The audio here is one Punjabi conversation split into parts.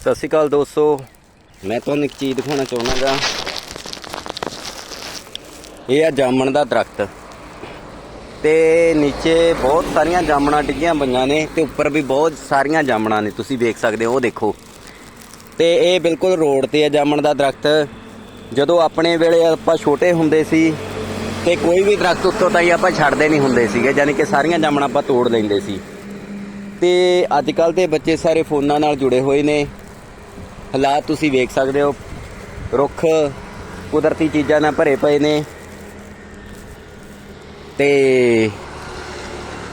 ਸਤਿ ਸ਼੍ਰੀ ਅਕਾਲ ਦੋਸਤੋ। ਮੈਂ ਤੁਹਾਨੂੰ ਇੱਕ ਚੀਜ਼ ਦਿਖਾਉਣਾ ਚਾਹੁੰਦਾਗਾ ਇਹ ਆ ਜਾਮਣ ਦਾ ਦਰਖਤ। ਤੇ ਨੀਚੇ ਬਹੁਤ ਸਾਰੀਆਂ ਜਾਮਣਾਂ ਡਿੱਗੀਆਂ ਪਈਆਂ ਨੇ ਤੇ ਉੱਪਰ ਵੀ ਬਹੁਤ ਸਾਰੀਆਂ ਜਾਮਣਾਂ ਨੇ। ਤੁਸੀਂ ਵੇਖ ਸਕਦੇ ਹੋ, ਉਹ ਦੇਖੋ। ਤੇ ਇਹ ਬਿਲਕੁਲ ਰੋਡ ਤੇ ਆ ਜਾਮਣ ਦਾ ਦਰਖਤ। ਜਦੋਂ ਆਪਣੇ ਵੇਲੇ ਆਪਾਂ ਛੋਟੇ ਹੁੰਦੇ ਸੀ ਤੇ ਕੋਈ ਵੀ ਦਰਖਤ ਉੱਤੋਂ ਤਾਂ ਹੀ ਆਪਾਂ ਛੱਡਦੇ ਨਹੀਂ ਹੁੰਦੇ ਸੀਗੇ ਯਾਨੀ ਕਿ ਸਾਰੀਆਂ ਜਾਮਣਾਂ ਆਪਾਂ ਤੋੜ ਲੈਂਦੇ ਸੀ। ਤੇ ਅੱਜ ਕੱਲ ਦੇ ਬੱਚੇ ਸਾਰੇ ਫੋਨਾਂ ਨਾਲ ਜੁੜੇ ਹੋਏ ਨੇ। ਹਾਲਾਤ ਤੁਸੀਂ ਵੇਖ ਸਕਦੇ ਹੋ। ਰੁੱਖ ਕੁਦਰਤੀ ਚੀਜ਼ਾਂ ਨਾਲ ਭਰੇ ਪਏ ਨੇ। ਤੇ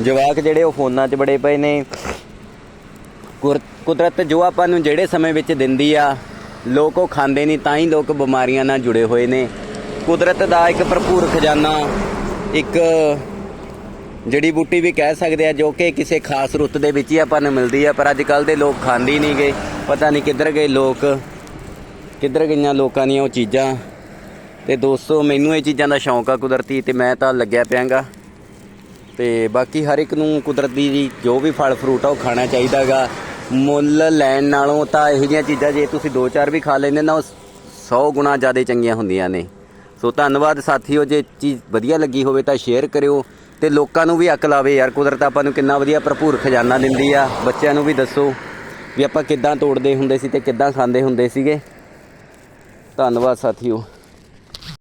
ਜਵਾਕ ਜਿਹੜੇ ਉਹ ਫੋਨਾਂ 'ਚ ਬੜੇ ਪਏ ਨੇ। ਕੁਰ- ਕੁਦਰਤ ਜੋ ਆਪਾਂ ਨੂੰ ਜਿਹੜੇ ਸਮੇਂ ਵਿੱਚ ਦਿੰਦੀ ਆ, ਲੋਕ ਉਹ ਖਾਂਦੇ ਨਹੀਂ, ਤਾਂ ਹੀ ਲੋਕ ਬਿਮਾਰੀਆਂ ਨਾਲ ਜੁੜੇ ਹੋਏ ਨੇ। ਕੁਦਰਤ ਦਾ ਇੱਕ ਭਰਪੂਰ ਖਜ਼ਾਨਾ, ਇੱਕ ਜੜੀ ਬੂਟੀ ਵੀ ਕਹਿ ਸਕਦੇ ਆ ਜੋ ਕਿ ਕਿਸੇ ਖਾਸ ਰੁੱਤ ਦੇ ਵਿੱਚ ਹੀ ਆਪਾਂ ਨੂੰ ਮਿਲਦੀ ਆ, ਪਰ ਅੱਜ ਕੱਲ ਦੇ ਲੋਕ ਖਾਂਦੇ ਨਹੀਂ ਗਏ ਪਤਾ ਨਹੀਂ ਕਿੱਧਰ ਗਏ ਲੋਕ, ਕਿੱਧਰ ਗਈਆਂ ਲੋਕਾਂ ਦੀਆਂ ਉਹ ਚੀਜ਼ਾਂ। ਤੇ ਦੋਸਤੋ, ਮੈਨੂੰ ਇਹ ਚੀਜ਼ਾਂ ਦਾ ਸ਼ੌਂਕ ਆ ਕੁਦਰਤੀ, ਤੇ ਮੈਂ ਤਾਂ ਲੱਗਿਆ ਪਿਆਂਗਾ। ਤੇ ਬਾਕੀ ਹਰ ਇੱਕ ਨੂੰ ਕੁਦਰਤੀ ਜੋ ਵੀ ਫਲ ਫਰੂਟ ਆ, ਉਹ ਖਾਣਾ ਚਾਹੀਦਾਗਾ ਮੁੱਲ ਲੈਣ ਨਾਲੋਂ ਤਾਂ ਇਹੋ ਜਿਹੀਆਂ ਚੀਜ਼ਾਂ ਜੇ ਤੁਸੀਂ ਦੋ ਚਾਰ ਵੀ ਖਾ ਲੈਂਦੇ ਨਾ, ਉਹ 100 ਗੁਣਾ ਜ਼ਿਆਦਾ ਚੰਗੀਆਂ ਹੁੰਦੀਆਂ ਨੇ। ਸੋ ਧੰਨਵਾਦ ਸਾਥੀਓ, ਜੇ ਚੀਜ਼ ਵਧੀਆ ਲੱਗੀ ਹੋਵੇ ਤਾਂ ਸ਼ੇਅਰ ਕਰਿਓ। ਤੇ ਲੋਕਾਂ ਨੂੰ ਵੀ ਅਕਲ ਆਵੇ ਯਾਰ, ਕੁਦਰਤ ਆਪਾਂ ਨੂੰ ਕਿੰਨਾ ਵਧੀਆ ਭਰਪੂਰ ਖਜ਼ਾਨਾ ਦਿੰਦੀ ਆ। ਬੱਚਿਆਂ ਨੂੰ ਵੀ ਦੱਸੋ ਵੀ ਆਪਾਂ ਕਿੱਦਾਂ ਤੋੜਦੇ ਹੁੰਦੇ ਸੀ ਤੇ ਕਿੱਦਾਂ ਖਾਂਦੇ ਹੁੰਦੇ ਸੀਗੇ। ਧੰਨਵਾਦ ਸਾਥੀਓ।